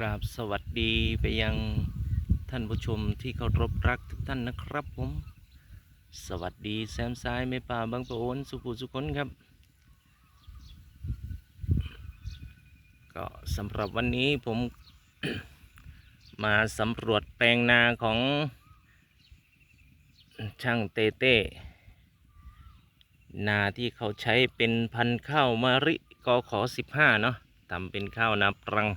กราบสวัสดีไปยังท่านผู้ชมที่เคารพรักทุกท่านนะครับผม สวัสดีแซมซ้ายไม่ป่าบางปะโอนสุขุสุขนครับ ก็สำหรับวันนี้ผม มาสำรวจแปลงนาของช่างเตเต้นาที่เขาใช้เป็นพันธุ์ข้าวมะริกอขอ15 เนาะทำเป็นข้าวนาปรัง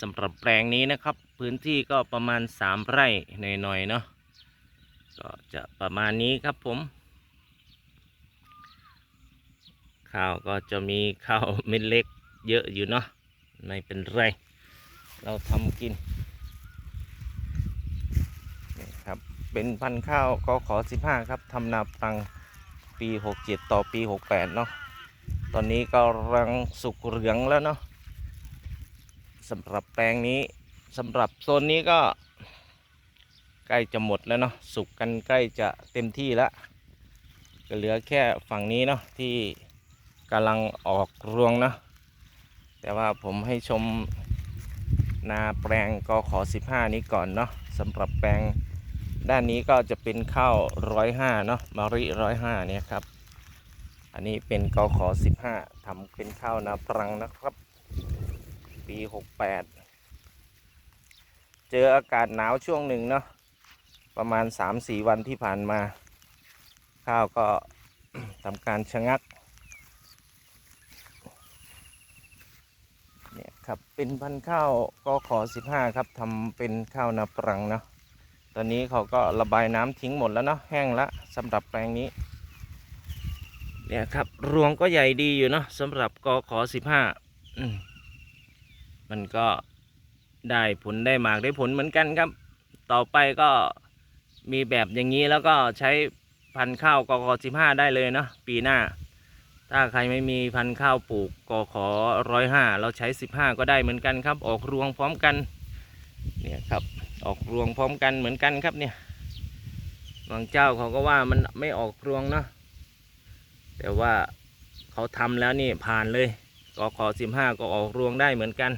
สำหรับแปลงนี้นะครับ พื้นที่ก็ประมาณ 3 ไร่หน่อยๆเนาะก็จะประมาณนี้ครับผม ข้าวก็จะมีข้าวเม็ดเล็กเยอะอยู่เนาะไม่เป็นไร เราทำกินนะครับเป็นพันธุ์ข้าวก็ขอ 15 ครับทำนาปังปี 67 ต่อปี 68 เนาะตอนนี้ก็กำลังสุกเหลืองแล้วเนาะ สำหรับแปลงนี้สำหรับโซนนี้ก็ ใกล้จะหมดแล้วเนาะสุกกันใกล้จะเต็มที่แล้วก็เหลือแค่ฝั่งนี้เนาะที่กำลังออกรวงเนาะแต่ว่าผมให้ชมนาแปลงกขอ 15 นี้ก่อนเนาะสำหรับแปลงด้านนี้ก็จะเป็นข้าวร้อยห้าเนาะมาริร้อยห้าเนี่ยครับ อันนี้เป็นกขอสิบห้าทำเป็นข้าวนาปรังนะครับ ปีหกแปดเจออากาศหนาวช่วงหนึ่งเนาะประมาณสามสี่วันที่ผ่านมา ข้าวก็ทำการชะงักเนี่ยครับเป็นพันธุ์ข้าวก็ขอสิบห้าครับทำเป็นข้าวนาปรังเนาะตอนนี้เขาก็ระบายน้ำทิ้งหมดแล้วเนาะแห้งละสำหรับแปลงนี้เนี่ยครับรวงก็ใหญ่ดีอยู่เนาะสำหรับกขอสิบห้า มันก็ได้ผลได้หมากได้ผลเหมือนกันครับ ต่อไปก็มีแบบอย่างนี้แล้วก็ใช้พันธุ์ข้าวกขอสิบห้าได้เลยเนาะปีหน้า ถ้าใครไม่มีพันธุ์ข้าวปลูกกขอร้อยห้าเราใช้สิบห้าก็ได้เหมือนกันครับ ออกรวงพร้อมกันเนี่ยครับออกรวงพร้อมกันเหมือนกันครับเนี่ยบางเจ้าเขาก็ว่ามันไม่ออกรวงเนาะแต่ว่าเขาทำแล้วนี่ผ่านเลยกขอสิบห้าก็ออกรวงได้เหมือนกัน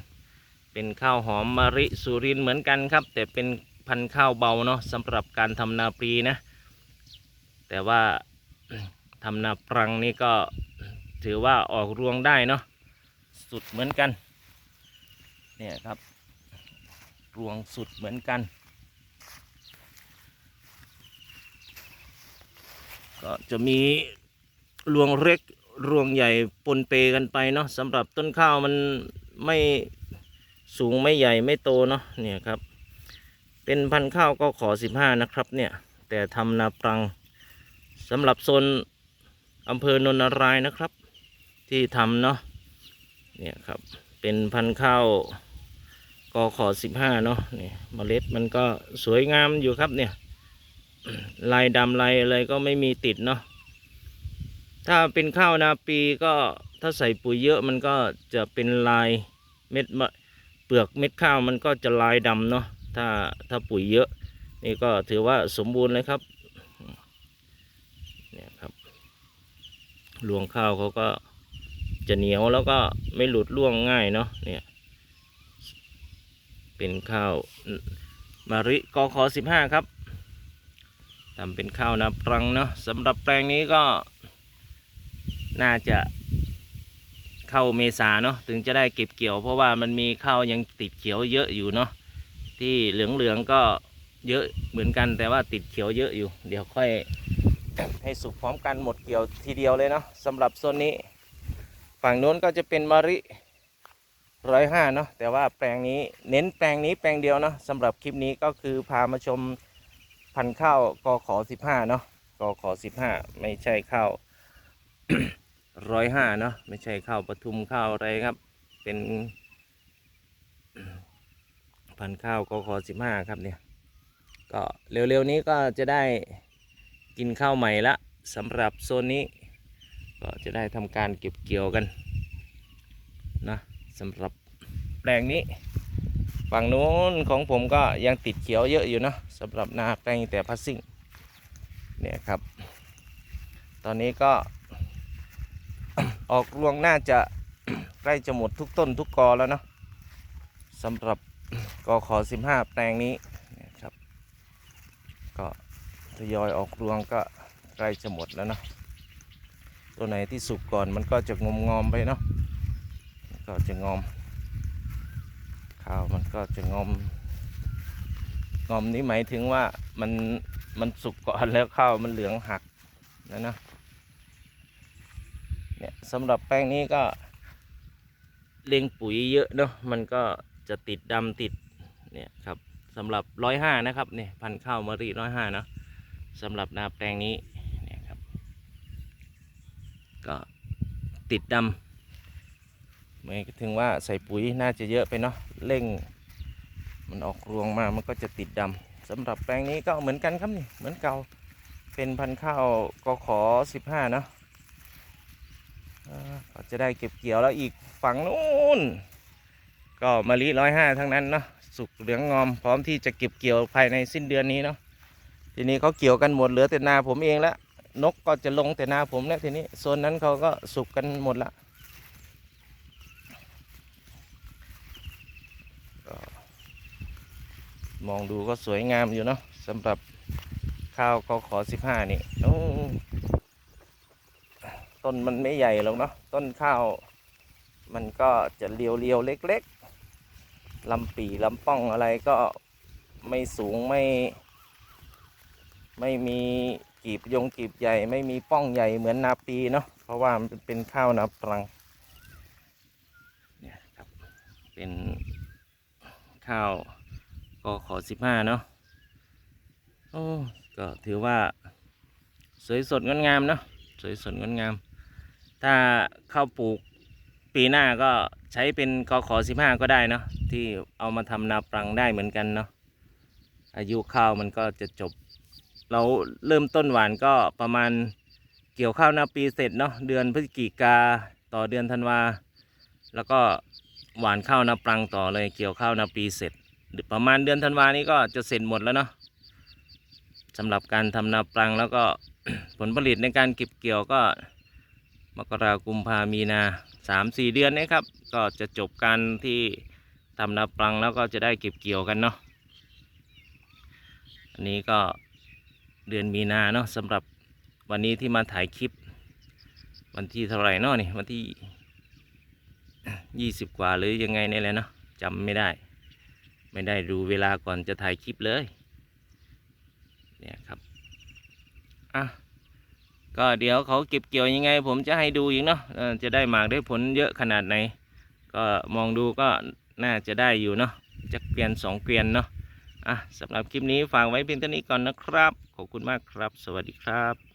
เป็นข้าวหอมมะริสุรินเหมือนกันครับ แต่เป็นพันธุ์ข้าวเบาเนาะสำหรับการทำนาปลีนะ แต่ว่าทำนาปรังนี่ก็ถือว่าออกรวงได้เนาะสุดเหมือนกันเนี่ยครับ รวงสุดเหมือนกัน ก็จะมีรวงเล็กรวงใหญ่ปนเปกันไปเนาะสำหรับต้นข้าวมันไม่ สูงไม่ใหญ่ไม่โตเนาะเนี่ยครับ เป็นพันข้าวก็ขอสิบห้านะครับเนี่ยแต่ทำนาปรังสำหรับโซนอำเภอนนนารายนะครับ ที่ทำเนาะเนี่ยครับเป็นพันข้าวกขอสิบห้าเนาะนี่เมล็ดมันก็สวยงามอยู่ครับเนี่ย ลายดำลายอะไรก็ไม่มีติดเนาะถ้าเป็นข้าวนาปีก็ถ้าใส่ปุ๋ยเยอะมันก็จะเป็นลายเม็ดเปลือกเม็ดข้าวมันก็จะลายดำเนาะถ้าถ้าปุ๋ยเยอะ นี่ก็ถือว่าสมบูรณ์เลยครับเนี่ยครับรวงข้าวเขาก็จะเหนียวแล้วก็ไม่หลุดร่วงง่ายเนาะเนี่ยเป็นข้าวมาริกอขอสิบห้าครับทำเป็นข้าวนาปรังเนาะสำหรับแปลงนี้ก็น่าจะ เข้าเมษาเนาะถึงจะได้เก็บเกี่ยว เพราะว่ามันมีข้าวยังติดเขียวเยอะอยู่เนาะที่เหลืองๆก็เยอะเหมือนกัน แต่ว่าติดเขียวเยอะอยู่ เดี๋ยวค่อยให้สุกพร้อมกันหมดเกี่ยวทีเดียวเลยเนาะสำหรับโซนนี้ ฝั่งโน้นก็จะเป็นมาริร้อยห้าเนาะแต่ว่าแปลงนี้เน้นแปลงนี้แปลงเดียวเนาะสำหรับคลิปนี้ก็คือพามาชมพันธุ์ข้าวกอขอสิบห้าเนาะกอขอสิบห้าไม่ใช่ข้าว ร้อยห้าเนาะไม่ใช่ข้าวปทุมข้าวอะไรครับ เป็น พันข้าวกขอสิบห้าครับเนี่ย ก็เร็วๆนี้ก็จะได้กินข้าวใหม่ละสำหรับโซนนี้ ก็จะได้ทำการเก็บเกี่ยวกันนะสำหรับแปลงนี้ ฝั่งนู้นของผมก็ยังติดเขียวเยอะอยู่นะสำหรับนาแปลงแต่พัสซิ่งเนี่ยครับ ตอนนี้ก็ ออกรวงน่าจะใกล้จะหมดทุกต้นทุกกอแล้วเนาะสำหรับก็ขอสิบห้าแปลงนี้นะครับ ก็ทยอยออกรวงก็ใกล้จะหมดแล้วเนาะตัวไหนที่สุกก่อนมันก็จะงอมงอมๆไปเนาะก็จะงอมข้าวมันก็จะงอมงอมนี้หมายถึงว่ามันมันสุกก่อนแล้วข้าวมันเหลืองหักนะนะ เนี่ยสำหรับแป้งนี้ก็เลี้ยงปุ๋ยเยอะเนาะมันก็จะติดดำติดเนี่ยครับสำหรับร้อยห้านะครับเนี่ยพันข้าวมะริร้อยห้าเนาะสำหรับนาแปลงนี้เนี่ยครับ ก็ติดดำหมายถึงว่าใส่ปุ๋ยน่าจะเยอะไปเนาะเร่ง มันออกรวงมามันก็จะติดดำสำหรับแปลงนี้ก็เหมือนกันครับนี่เหมือนเก่าเป็นพันข้าวกขอสิบห้าเนาะ ก็จะได้เก็บเกี่ยวแล้วอีกฝั่งนู้นก็มะลิร้อยห้าทั้งนั้นเนาะสุกเหลืองงอมพร้อมที่จะเก็บเกี่ยวภายในสิ้นเดือนนี้เนาะทีนี้เขาเกี่ยวกันหมดเหลือแต่นาผมเองแล้วนกก็จะลงแต่นาผมแล้วทีนี้โซนนั้นเขาก็สุกกันหมดละมองดูก็สวยงามอยู่เนาะสำหรับข้าวก็ขอสิบห้านี่โอ้ ต้นมันไม่ใหญ่หรอกเนาะต้นข้าว มันก็จะเรียวๆเล็กๆลำปีลำป้องอะไรก็ไม่สูงไม่ ไม่มีกีบยงกีบใหญ่ ไม่มีป้องใหญ่เหมือนนาปีเนาะเพราะว่ามันเป็นข้าวนาปรังเนี่ยครับเป็นข้าวก็ขอสิบห้าเนาะโอ้ก็ถือว่าสวยสดงดงามเนาะสวยสดงดงาม ถ้าเข้าปลูกปีหน้าก็ใช้เป็นกขอสิบห้าก็ได้เนาะที่เอามาทำนาปรังได้เหมือนกันเนาะอายุข้าวมันก็จะจบ เราเริ่มต้นหวานก็ประมาณเกี่ยวข้าวนาปีเสร็จเนาะเดือนพฤศจิกาต่อเดือนธันวาแล้วก็หวานข้าวนาปรังต่อเลยเกี่ยวข้าวนาปีเสร็จ ประมาณเดือนธันวานี้ก็จะเสร็จหมดแล้วเนาะสำหรับการทำนาปรังแล้วก็ผลผลิตในการเก็บเกี่ยวก็ มกรากุมภามีนาสามสี่เดือนนี้ครับ ก็จะจบการที่ทำนาปรังแล้วก็จะได้เก็บเกี่ยวกันเนาะอันนี้ก็เดือนมีนาเนาะสำหรับวันนี้ที่มาถ่ายคลิป วันที่เท่าไหร่เนาะนี่วันที่ยี่สิบกว่าหรือยังไงนี่แหละเนาะจำไม่ได้ ไม่ได้ดูเวลาก่อนจะถ่ายคลิปเลยเนี่ยครับอะ ก็เดี๋ยวเขาเก็บเกี่ยวยังไง ผมจะให้ดูอีกเนาะจะได้หมากได้ผลเยอะขนาดไหน ก็มองดูก็น่าจะได้อยู่เนาะจะเกวียนสองเกวียนเนาะอะสำหรับคลิปนี้ฝากไว้เพียงเท่านี้ก่อนนะครับ ขอบคุณมากครับ สวัสดีครับ